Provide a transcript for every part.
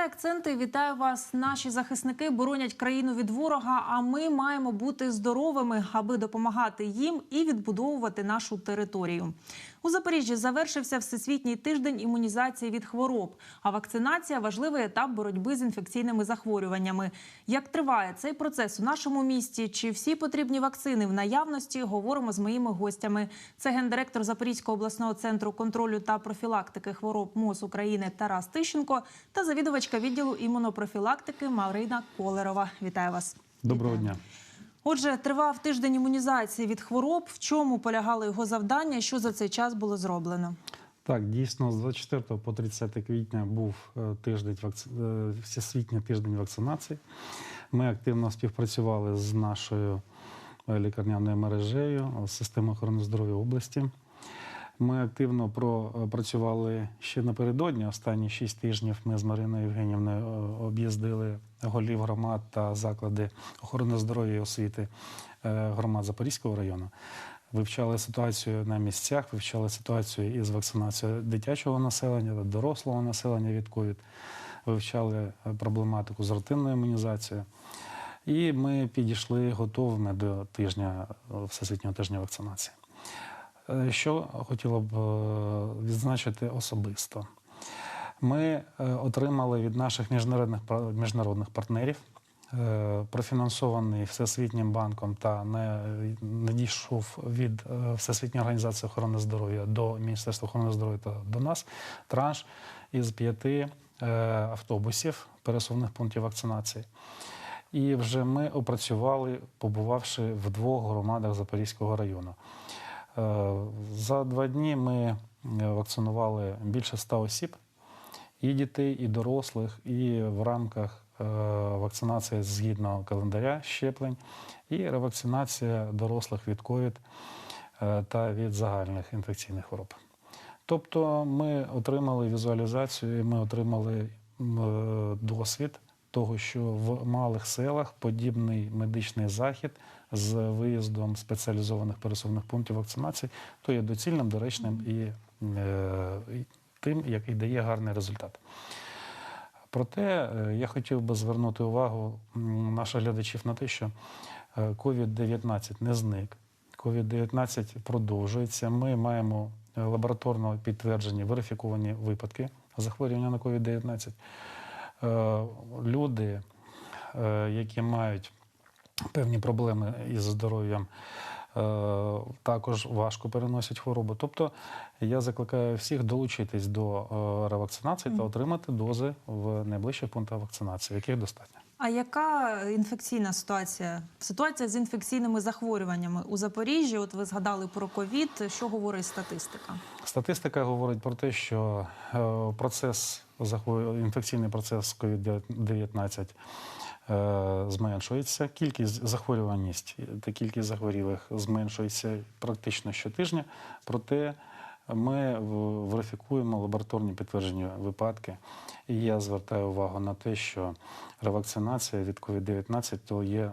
це акценти. Вітаю вас. Наші захисники боронять країну від ворога. А ми маємо бути здоровими, аби допомагати їм і відбудовувати нашу територію. У Запоріжжі завершився всесвітній тиждень імунізації від хвороб. А вакцинація важливий етап боротьби з інфекційними захворюваннями. Як триває цей процес у нашому місті? Чи всі потрібні вакцини в наявності? Говоримо з моїми гостями. Це гендиректор Запорізького обласного центру контролю та профілактики хвороб МОЗ України Тарас Тищенко та завідувачка відділу імунопрофілактики Марина Колерова. Вітаю вас. Доброго дня. Отже, тривав тиждень імунізації від хвороб. В чому полягало його завдання? Що за цей час було зроблено? Так, дійсно, з 24 по 30 квітня був е, тиждень вакци... е, всесвітній тиждень вакцинації. Ми активно співпрацювали з нашою е, лікарняною мережею, системи охорони здоров'я області. Ми активно пропрацювали ще напередодні. Останні шість тижнів ми з Мариною Євгенівною е, об'їздили голів громад та заклади охорони здоров'я і освіти е, громад Запорізького району. Вивчали ситуацію на місцях, вивчали ситуацію із вакцинацією дитячого населення та дорослого населення від ковід, вивчали е, проблематику з рутинною імунізацією. І ми підійшли готовими до тижня е, всесвітнього тижня вакцинації. Е, Що хотіло б е, відзначити особисто? Ми е, отримали від наших міжнародних міжнародних партнерів, профінансований Всесвітнім банком та не надійшов від Всесвітньої організації охорони здоров'я до Міністерства охорони здоров'я та до нас транш із п'яти автобусів пересувних пунктів вакцинації. І вже ми опрацювали, побувавши в двох громадах Запорізького району. Е, За два дні ми е, вакцинували більше 100 осіб, і дітей, і дорослих, і в рамках е, вакцинації згідно календаря щеплень, і ревакцинація дорослих від е, та від загальних інфекційних хвороб. Тобто ми отримали візуалізацію, і ми отримали досвід того, що в малих селах подібний медичний захід з виїздом спеціалізованих пересувних пунктів вакцинації то є доцільним, доречним і, е, і тим, який дає гарний результат. Проте е, я хотів би звернути увагу наших глядачів на те, що е, COVID-19 не зник. COVID-19 продовжується. Ми маємо лабораторно підтверджені верифіковані випадки захворювання на COVID-19. Е, Люди, які мають певні проблеми із здоров'ям, е, також важко переносять хворобу. Тобто я закликаю всіх долучитись до е, ревакцинації та отримати дози в найближчих пунктах вакцинації, яких достатньо. А яка інфекційна ситуація? Ситуація з інфекційними захворюваннями у Запоріжжі? От ви згадали про ковід. Що говорить статистика? Статистика говорить про те, що е, процес інфекційний процес COVID-19 е, зменшується. Кількість захворюваність та кількість захворілих зменшується практично щотижня. Проте ми верифікуємо лабораторні підтверджені випадки. І я звертаю увагу на те, що ревакцинація від COVID-19 то є е,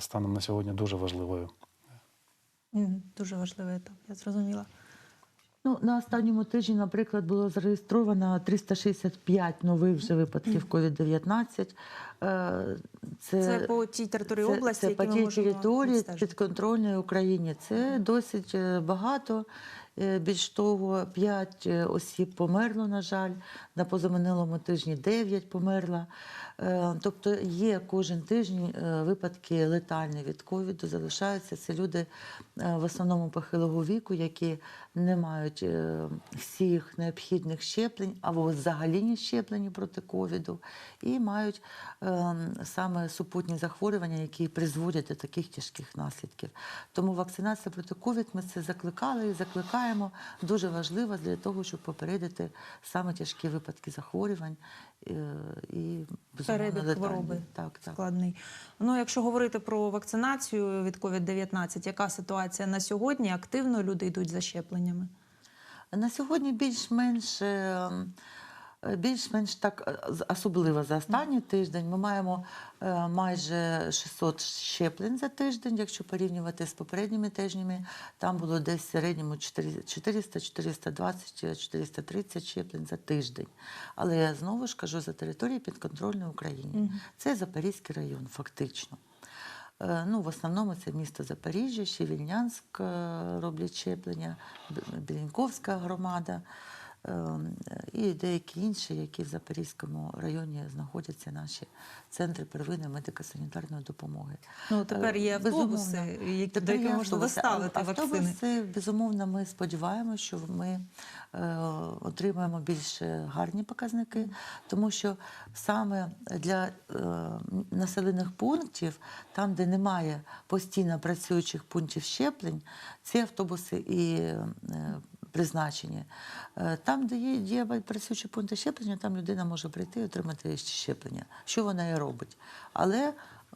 станом на сьогодні дуже важливою. Дуже важливий я зрозуміла. Ну, на останньому тижні, наприклад, було зареєстровано 365 нових вже випадків COVID-19. Це, Це по тій території це, області, це які по тій території підконтрольної Україні. Це досить е, багато. Е, Більш того, 5 осіб померло, на жаль. На позаминулому тижні 9 померло. Е, Тобто є кожен тиждень е, випадки летальні від ковіду. Залишаються це люди е, в основному похилого віку, які не мають е, всіх необхідних щеплень або взагалі не щеплені проти ковіду, і мають е, саме супутні захворювання, які призводять до таких тяжких наслідків. Тому вакцинація проти ковід ми це закликали і закликаємо. Дуже важлива для того, щоб попередити саме тяжкі випадки захворювань е, і Перебіг хвороби Так, так. складний. Ну, якщо говорити про вакцинацію від COVID-19, яка ситуація на сьогодні? Активно люди йдуть за щепленнями? На сьогодні більш-менш е, Е, Більш-менш так, е, особливо за останній тиждень, ми маємо е, майже 600 щеплень за тиждень, якщо порівнювати з попередніми тижнями. Там було десь в середньому 400, 420, 430 щеплень за тиждень. Але я знову ж кажу за території підконтрольної Україні. Це Запорізький район, фактично. Е, Ну, в основному це місто Запоріжжя, ще Вільнянськ е, роблять щеплення, Білінковська громада е, і деякі інші, які в Запорізькому районі знаходяться наші центри первинної медико-санітарної допомоги. Ну тепер є Е, автобуси, безумовно. які Тепер є можна автобуси. доставити А- вакцини. Автобуси, безумовно, ми сподіваємося, що ми е, отримаємо більш гарні показники, тому що саме для е, населених пунктів, там, де немає постійно працюючих пунктів щеплень, ці автобуси і призначені. Е, Там, де є, є працюючі пункти щеплення, там людина може прийти і отримати щеплення, що вона і робить. Але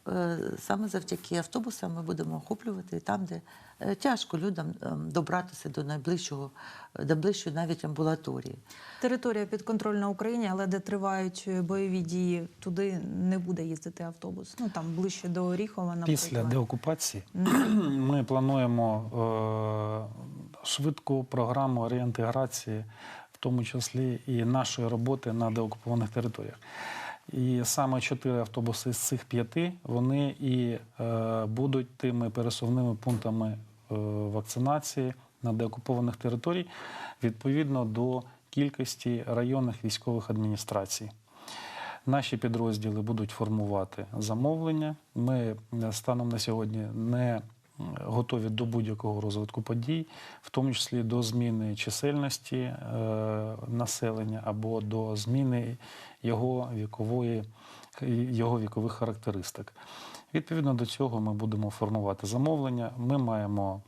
е, саме завдяки автобусам ми будемо охоплювати і там, де е, тяжко людям ем, добратися до найближчого, до ближчої навіть амбулаторії. Територія підконтрольна Україні, але де тривають бойові дії, туди не буде їздити автобус. Ну там ближче до Оріхова, наприклад. Після деокупації ми плануємо е, швидку програму реінтеграції, в тому числі і нашої роботи на деокупованих територіях. І саме чотири автобуси з цих п'яти вони і е, будуть тими пересувними пунктами е, вакцинації на деокупованих територій відповідно до кількості районних військових адміністрацій. Наші підрозділи будуть формувати замовлення. Ми е, станом на сьогодні не готові до будь-якого розвитку подій, в тому числі до зміни чисельності е, населення або до зміни його вікової його вікових характеристик. Відповідно до цього ми будемо формувати замовлення. Ми маємо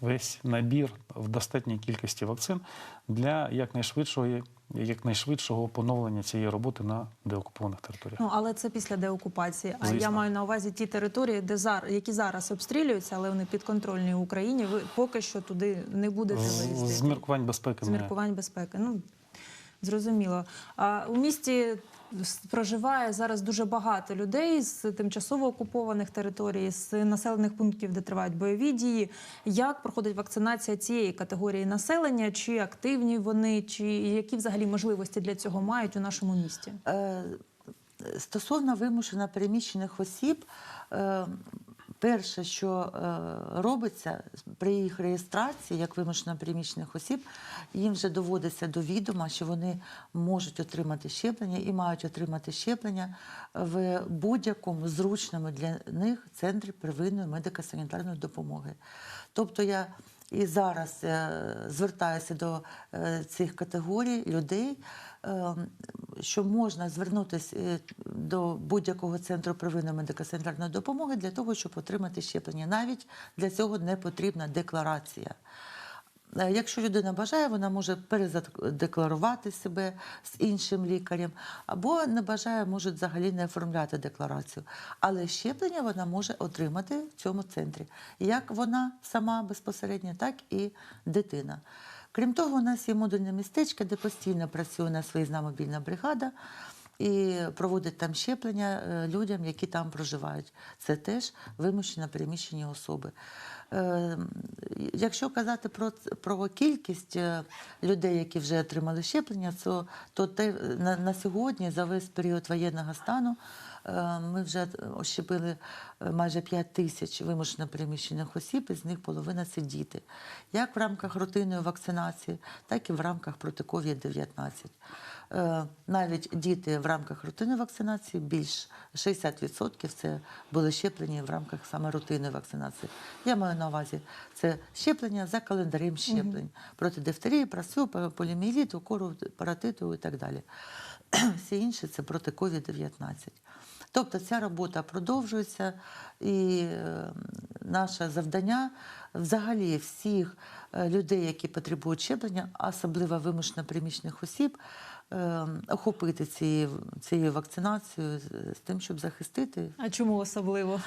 весь набір в достатній кількості вакцин для якнайшвидшого, якнайшвидшого поновлення цієї роботи на деокупованих територіях. Ну але це після деокупації. А я маю на увазі ті території, де зараз які зараз обстрілюються, але вони підконтрольні Україні. Ви поки що туди не будете З, виїздити. з міркувань безпеки з міркувань безпеки. Ну зрозуміло. А у місті проживає зараз дуже багато людей з тимчасово окупованих територій, з населених пунктів, де тривають бойові дії. Як проходить вакцинація цієї категорії населення? Чи активні вони, чи які взагалі можливості для цього мають у нашому місті? Е, Стосовно вимушено переміщених осіб, е, перше, що е, робиться при їх реєстрації як вимушено переміщених осіб, їм вже доводиться до відома, що вони можуть отримати щеплення і мають отримати щеплення в будь-якому зручному для них центрі первинної медико-санітарної допомоги. Тобто я і зараз е, звертаюся до е, цих категорій людей, що можна звернутися е, до будь-якого центру первинної медико-санітарної допомоги для того, щоб отримати щеплення. Навіть для цього не потрібна декларація. Е, Якщо людина бажає, вона може перезадекларувати себе з іншим лікарем, або не бажає, може взагалі не оформляти декларацію. Але щеплення вона може отримати в цьому центрі. Як вона сама безпосередньо, так і дитина. Крім того, у нас є модульне містечко, де постійно працює на виїзна мобільна бригада і проводить там щеплення е, людям, які там проживають. Це теж вимушено переміщені особи. Е, Якщо казати про, про кількість е, людей, які вже отримали щеплення, то, то те, на, на сьогодні, за весь період воєнного стану, ми вже ощепили майже 5 тисяч вимушено переміщених осіб, із них половина це діти. Як в рамках рутинної вакцинації, так і в рамках проти COVID-19. Е, Навіть діти в рамках рутинної вакцинації більш 60% це були щеплені в рамках саме рутинної вакцинації. Я маю на увазі це щеплення за календарем щеплень проти дифтерії, прасу, поліміеліту, кору, паратиту і так далі. Всі інші це проти COVID-19. Тобто ця робота продовжується, і е, наше завдання взагалі всіх е, людей, які потребують щеплення, особливо вимушено приміщених осіб, е, охопити цією, цією вакцинацією з, тим, щоб захистити А чому особливо?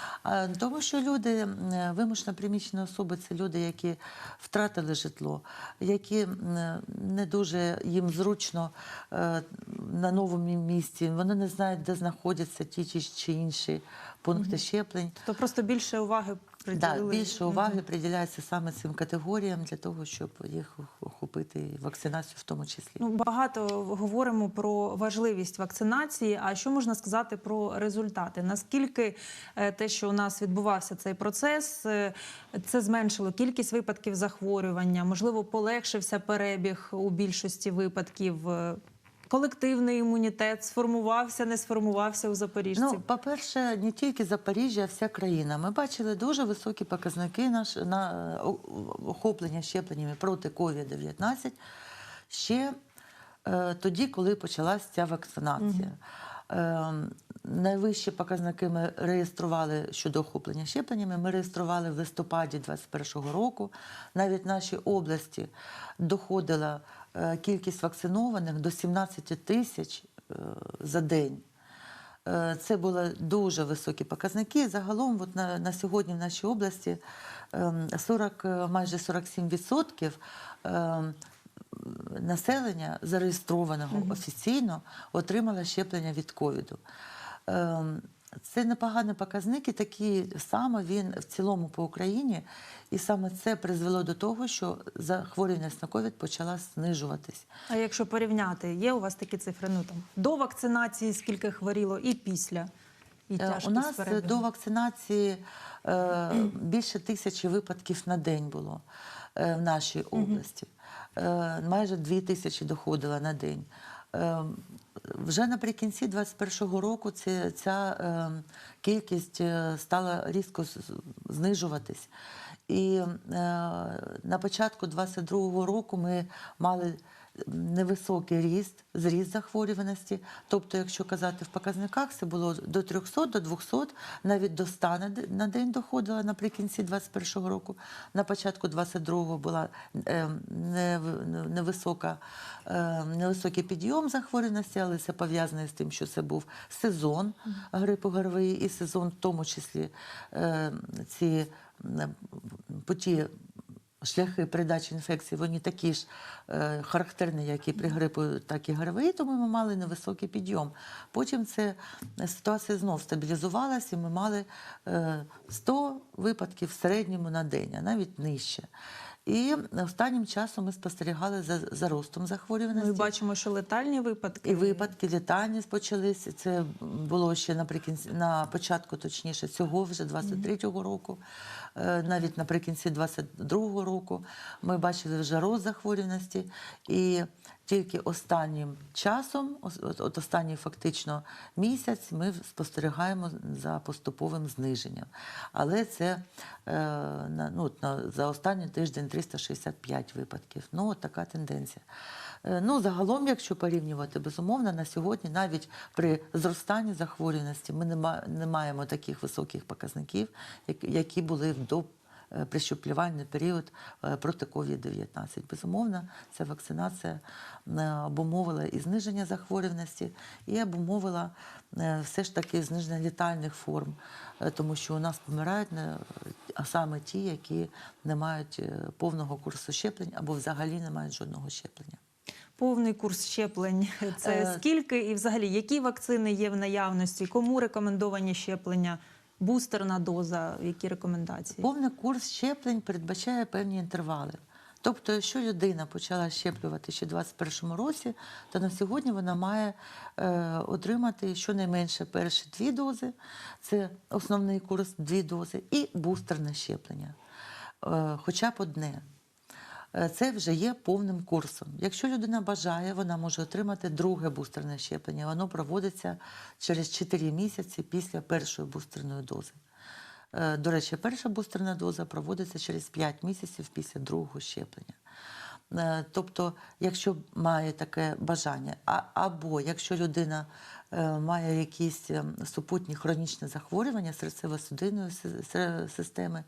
Тому що люди, вимушено приміщені особи, це люди, які втратили житло, які не дуже їм зручно е, на новому місці. Вони не знають, де знаходяться ті чи- чи інші пункти щеплень. То просто більше уваги Да, більше уваги приділяється саме цим категоріям для того, щоб їх охопити вакцинацію в тому числі. Ну, багато говоримо про важливість вакцинації. А що можна сказати про результати? Наскільки е, те, що у нас відбувався цей процес, е, це зменшило кількість випадків захворювання? Можливо, полегшився перебіг у більшості випадків. Колективний імунітет сформувався, не сформувався у запоріжців. Ну, по-перше, не тільки Запоріжжя, а вся країна. Ми бачили дуже високі показники наш, на е, охоплення щепленнями проти COVID-19 ще е, тоді, коли почалася ця вакцинація. Е, найвищі показники ми реєстрували щодо охоплення щепленнями. Ми реєстрували в листопаді 2021 року. Навіть в нашій області доходила кількість вакцинованих до 17 тисяч е, за день. Е, Це були дуже високі показники. Загалом, от на, на сьогодні в нашій області ем, 40, е, майже 47% ем, населення зареєстрованого офіційно отримало щеплення від ковіду. Це непогані показники, такі саме він в цілому по Україні, і саме це призвело до того, що захворюваність на ковід почала знижуватись. А якщо порівняти, є у вас такі цифри? Ну там до вакцинації скільки хворіло, і після і Е, У нас перебігу? до вакцинації е, більше тисячі випадків на день було е, в нашій області. Е, майже дві тисячі доходило на день. Е, вже наприкінці 2021 року ця, ця е, кількість е, стала різко знижуватись. І е, на початку 2022 року ми мали невисокий ріст, зріст захворюваності. Тобто, якщо казати в показниках, це було до 300, до 200, навіть до 100 на день доходило наприкінці 2021 року. На початку 2022 була е, не- невисока, е, невисокий підйом захворюваності, але це пов'язане з тим, що це був сезон грипу ГРВІ і сезон, в тому числі е, ці путі шляхи передачі інфекції, вони такі ж е, характерні, як і при грипу, так і ГРВІ, тому ми мали невисокий підйом. Потім це е, ситуація знов стабілізувалася, і ми мали е, 100 випадків в середньому на день, а навіть нижче. І останнім часом ми спостерігали за, за ростом захворюваності. Ми бачимо, що летальні випадки І випадки літання почалися. Це було ще наприкінці на початку, точніше, цього вже 23-го року. Е, Навіть наприкінці 22-го року ми бачили вже рост захворюваності. І тільки останнім часом, от, останній фактично місяць, ми спостерігаємо за поступовим зниженням. Але це е, ну, за останній тиждень 365 випадків. Ну, от така тенденція. Е, Ну, загалом, якщо порівнювати, безумовно, на сьогодні навіть при зростанні захворюваності ми не, ма- не маємо таких високих показників, як- які були до прищеплювальний період е, проти COVID-19. Безумовно, ця вакцинація е, обумовила і зниження захворюваності, і обумовила е, все ж таки зниження літальних форм, е, тому що у нас помирають а саме ті, які не мають е, повного курсу щеплень або взагалі не мають жодного щеплення. повний курс щеплень. Це Е, скільки і взагалі які вакцини є в наявності? Кому рекомендовані щеплення? Бустерна доза, які рекомендації? Повний курс щеплень передбачає певні інтервали. Тобто, якщо людина почала щеплювати ще в 2021 році, то на сьогодні вона має е, отримати щонайменше перші дві дози, це основний курс дві дози, і бустерне щеплення, е, хоча б одне. Е, Це вже є повним курсом. Якщо людина бажає, вона може отримати друге бустерне щеплення. Воно проводиться через 4 місяці після першої бустерної дози. Е, До речі, перша бустерна доза проводиться через 5 місяців після другого щеплення. Е, Тобто, якщо має таке бажання, або якщо людина має якісь ем, супутні хронічні захворювання серцево-судинної системи ем,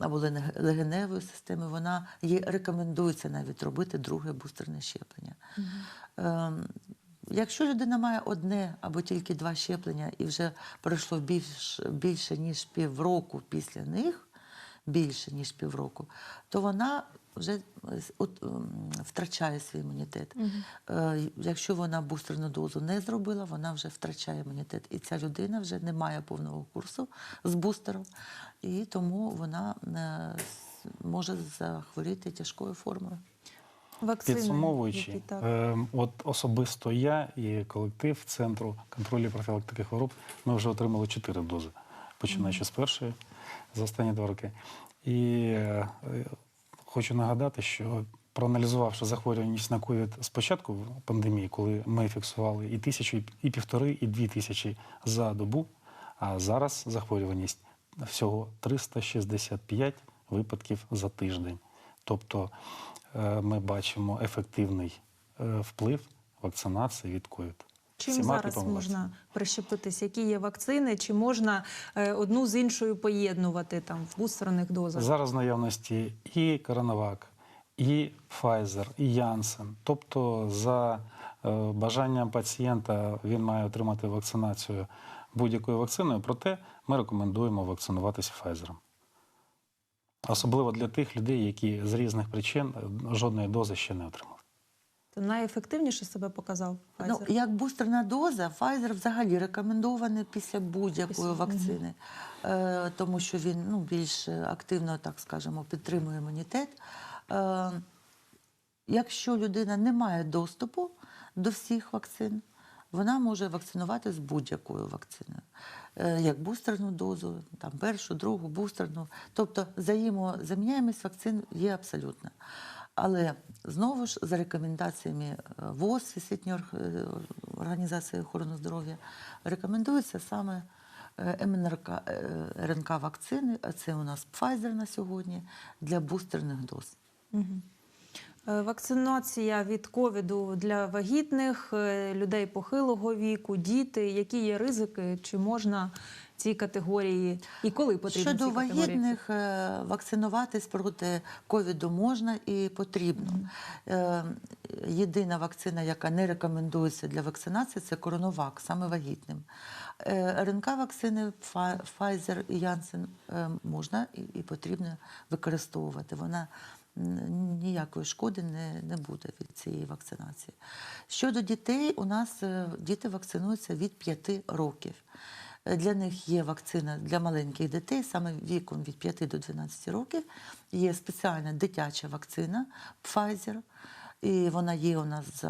або лене- легеневої системи, вона їй рекомендується навіть робити друге бустерне щеплення. Ем, Якщо людина має одне або тільки два щеплення і вже пройшло більш, більше ніж півроку після них, більше ніж півроку, то вона вже от, ем, втрачає свій імунітет. Е, Якщо вона бустерну дозу не зробила, вона вже втрачає імунітет. І ця людина вже не має повного курсу з бустером, і тому вона е, може захворіти тяжкою формою. Вакцини, Підсумовуючи, які так. е, от особисто я і колектив Центру контролю профілактики хвороб, ми вже отримали чотири дози, починаючи з першої за останні два роки. І е, хочу нагадати, що проаналізувавши захворюваність на ковід спочатку пандемії, коли ми фіксували і тисячу, і півтори, і дві тисячі за добу, а зараз захворюваність всього 365 випадків за тиждень. Тобто е, ми бачимо ефективний е, вплив вакцинації від ковід. Чим Всіма зараз можна вакцин. прищепитись? Які є вакцини? Чи можна е, одну з іншою поєднувати там в бустерних дозах? Зараз в наявності і Коронавак, і Pfizer, і Janssen. Тобто, за е, бажанням пацієнта він має отримати вакцинацію будь-якою вакциною, проте ми рекомендуємо вакцинуватися Pfizer. Особливо для тих людей, які з різних причин е, жодної дози ще не отримали. Найефективніше себе показав Ну, Pfizer? як бустерна доза, Pfizer взагалі рекомендований після будь-якої вакцини, е, тому що він ну, більш активно, так скажемо, підтримує імунітет. Е, якщо людина не має доступу до всіх вакцин, вона може вакцинувати з будь-якою вакциною, Е, як бустерну дозу, там першу, другу, бустерну. Тобто взаємозаміняємість вакцин є абсолютно. Але знову ж за рекомендаціями е, ВОЗ, Всесвітньої е, організації охорони здоров'я, рекомендується саме е, МНРК, РНК вакцини, а це у нас Pfizer на сьогодні, для бустерних доз. Вакцинація від ковіду для вагітних, людей похилого віку, діти. Які є ризики? Чи можна ці категорії і коли потрібно Щодо ці вагітних, е, вакцинуватись проти ковіду можна і потрібно. Е, Єдина вакцина, яка не рекомендується для вакцинації, це коронавак, саме вагітним. Е, РНК вакцини Pfizer і Janssen можна і, потрібно використовувати. Вона ніякої шкоди не, не буде від цієї вакцинації. Щодо дітей, у нас діти вакцинуються від 5 років. Для них є вакцина для маленьких дітей, саме віком від 5 до 12 років. Є спеціальна дитяча вакцина Pfizer. І вона є у нас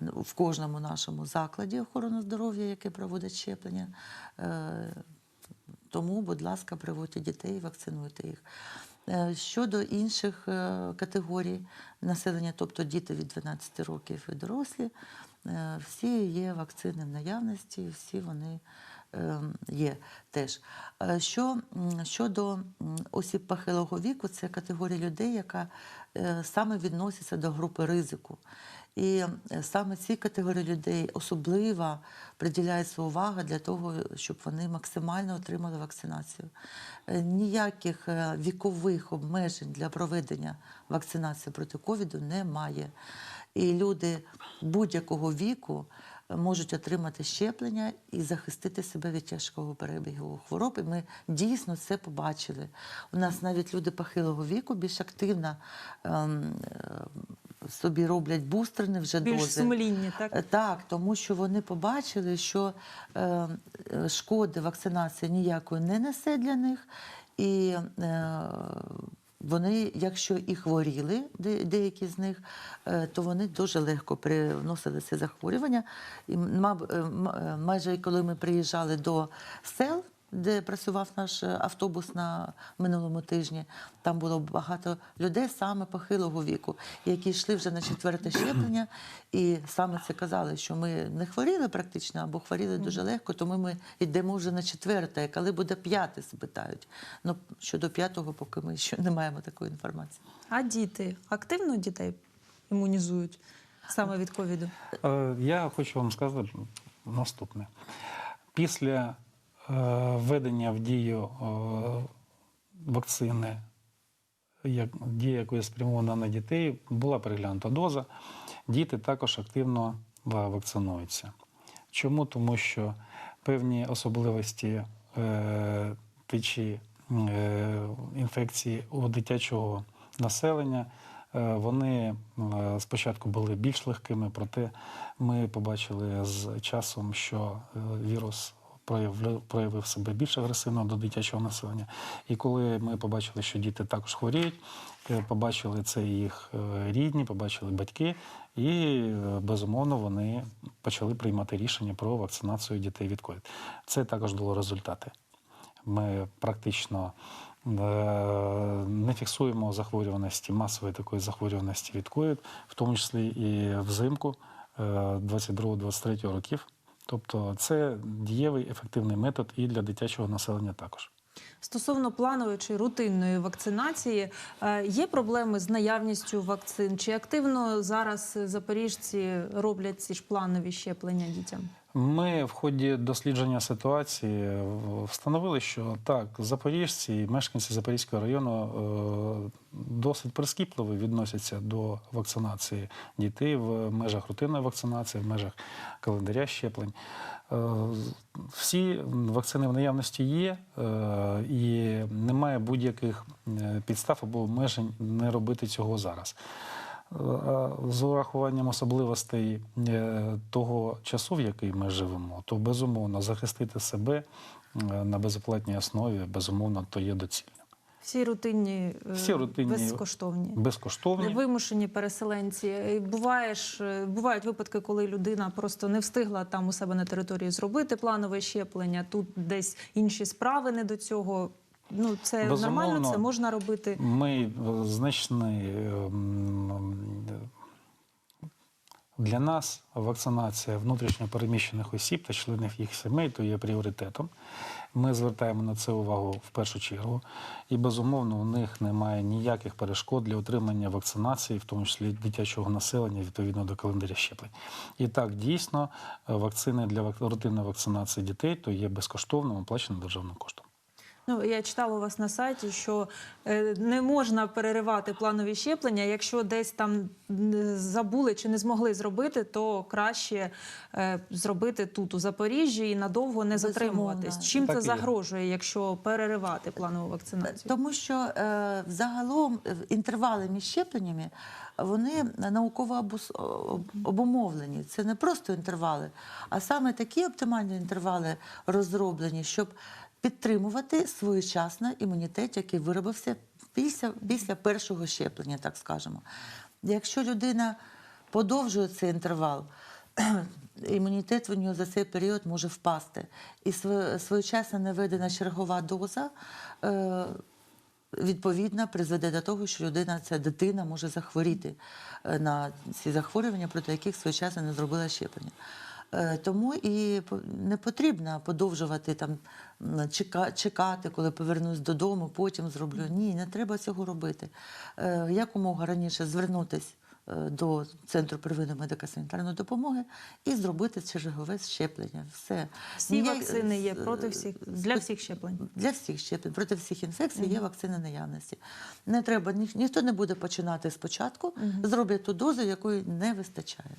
в кожному нашому закладі охорони здоров'я, який проводить щеплення. Е, Тому, будь ласка, приводьте дітей, вакцинуйте їх. Е, Щодо інших е, категорій населення, тобто діти від 12 років і дорослі, всі є вакцини в наявності, всі вони є теж. Е, Що щодо осіб похилого віку, це категорія людей, яка е, саме відноситься до групи ризику. І е, саме цій категорії людей особливо приділяється увага для того, щоб вони максимально отримали вакцинацію. Е, Ніяких е, вікових обмежень для проведення вакцинації проти ковіду немає. І люди будь-якого віку е, можуть отримати щеплення і захистити себе від тяжкого перебігу хвороб. І ми дійсно це побачили. У нас навіть люди похилого віку більш активно ем, е, собі роблять бустерні вже Більш дози. сумлінні, так? Е, Так, тому що вони побачили, що е, е, шкоди вакцинація ніякої не несе для них, і е, вони, якщо і хворіли, деякі з них, е, то вони дуже легко переносили це захворювання. І е, е, майже коли ми приїжджали до сел, де працював наш е, автобус на минулому тижні, там було багато людей саме похилого віку, які йшли вже на четверте щеплення, і саме це казали, що ми не хворіли практично або хворіли дуже легко, тому ми йдемо вже на четверте. Коли буде п'яте, спитають. Ну щодо п'ятого, поки ми ще не маємо такої інформації. А діти активно дітей імунізують саме від ковіду? Е, Я хочу вам сказати наступне. Після введення в дію е, вакцини, як, дія якої спрямована на дітей, була переглянута доза. діти також активно вакцинуються. Чому? Тому що певні особливості е, е, інфекції у дитячого населення. е, Вони е, спочатку були більш легкими, проте ми побачили з часом, що е, вірус проявив, себе більш агресивно до дитячого населення. І коли ми побачили, що діти також хворіють, е, побачили це їх е, рідні, побачили батьки, і е, безумовно вони почали приймати рішення про вакцинацію дітей від ковід. Це також дало результати. Ми практично не фіксуємо захворюваності, масової такої захворюваності від ковід, в тому числі і взимку 22-23 років. Тобто це дієвий ефективний метод і для дитячого населення також. Стосовно планової чи рутинної вакцинації, е, є проблеми з наявністю вакцин? Чи активно зараз запоріжці роблять ці ж планові щеплення дітям? Ми в ході дослідження ситуації е, встановили, що так, запоріжці, мешканці Запорізького району е, досить прискіпливо відносяться до вакцинації дітей в межах рутинної вакцинації, в межах календаря щеплень. Е, Всі вакцини в наявності є, і немає будь-яких підстав або обмежень не робити цього зараз. А З урахуванням особливостей е, того часу, в який ми живемо, то безумовно захистити себе е, на безоплатній основі, безумовно, то є доцільним. Всі рутинні, е, Всі рутинні безкоштовні. Безкоштовні. Вимушені переселенці. І Буває ж, е, бувають випадки, коли людина просто не встигла там у себе на території зробити планове щеплення. Тут десь інші справи не до цього. Ну це Безумовно. нормально, це можна робити. Ми е, значний ем, для нас вакцинація внутрішньо переміщених осіб та членів їх сімей то є пріоритетом. Ми звертаємо на це увагу в першу чергу. І безумовно, у них немає ніяких перешкод для отримання вакцинації, в тому числі дитячого населення, відповідно до календаря щеплень. І так, дійсно, е, вакцини для рутинної вакцинації дітей то є безкоштовним, оплаченим державним коштом. Ну я читала у вас на сайті, що е, не можна переривати планові щеплення. Якщо десь там забули чи не змогли зробити, то краще е, зробити тут у Запоріжжі і надовго не Безумовно. затримуватись. Чим Так це є. загрожує, якщо переривати планову вакцинацію? Тому що е, взагалом е, інтервали між щепленнями вони науково обумовлені. Це не просто інтервали, а саме такі оптимальні інтервали розроблені, щоб підтримувати своєчасно імунітет, який виробився після, після першого щеплення, так скажемо. Якщо людина подовжує цей інтервал, імунітет в нього за цей період може впасти. І сво- своєчасно наведена чергова доза. Е, Відповідно, призведе до того, що людина, ця дитина може захворіти е, на ці захворювання, проти яких своєчасно не зробила щеплення. Е, Тому і не потрібно подовжувати там, чекати, коли повернусь додому, потім зроблю. Ні, не треба цього робити. Е, Якомога раніше звернутися е, до центру первинної медико-санітарної допомоги і зробити чергове щеплення. Все Всі Ніяк- вакцини є проти всіх для всіх щеплень. для всіх щеплень, проти всіх інфекцій є вакцини наявності. Не треба, ні, ніхто не буде починати спочатку, зроблять ту дозу, якої не вистачає.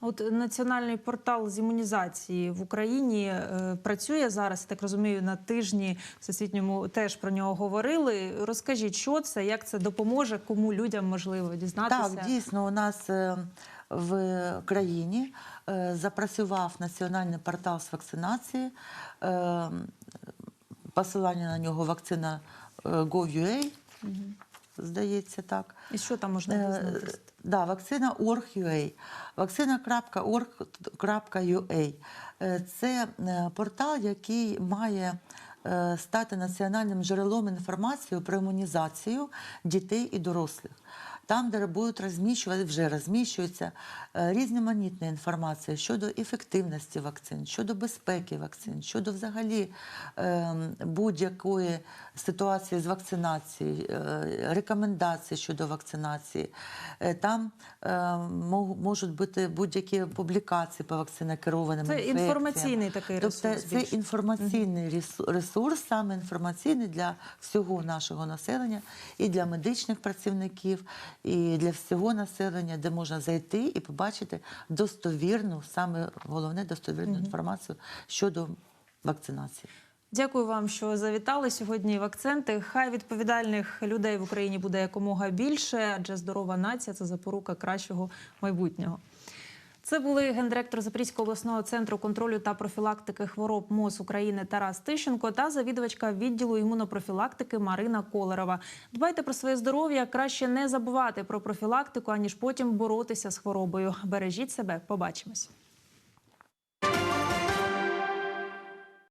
От національний портал з імунізації в Україні е, працює зараз. я Так розумію, на тижні всесвітньому теж про нього говорили. Розкажіть, що це, як це допоможе, кому людям можливо дізнатися. Так, дійсно, у нас е, в країні е, запрацював національний портал з вакцинації. Е, Посилання на нього вакцина е, Gov.ua, здається, так. І що там можна дізнатися? Да, вакцина org.ua. Вакцина.org.ua. Е, Це е, портал, який має е, стати національним джерелом інформації про імунізацію дітей і дорослих. Там, де будуть розміщувати, вже розміщується е, різноманітна інформація щодо ефективності вакцин, щодо безпеки вакцин, щодо взагалі е, будь-якої ситуації з вакцинацією, е, рекомендації щодо вакцинації. Е, Там можуть бути будь-які публікації по вакцинокерованим Це інформаційний такий Тобто це більше. інформаційний ресурс. ресурс саме інформаційний для всього нашого населення, і для медичних працівників, і для всього населення, де можна зайти і побачити достовірну, саме головне достовірну інформацію щодо вакцинації. Дякую вам, що завітали сьогодні в акценти. Хай відповідальних людей в Україні буде якомога більше, адже здорова нація це запорука кращого майбутнього. Це були гендиректор Запорізького обласного центру контролю та профілактики хвороб МОЗ України Тарас Тищенко та завідувачка відділу імунопрофілактики Марина Колерова. Дбайте про своє здоров'я, краще не забувати про профілактику, аніж потім боротися з хворобою. Бережіть себе, побачимось.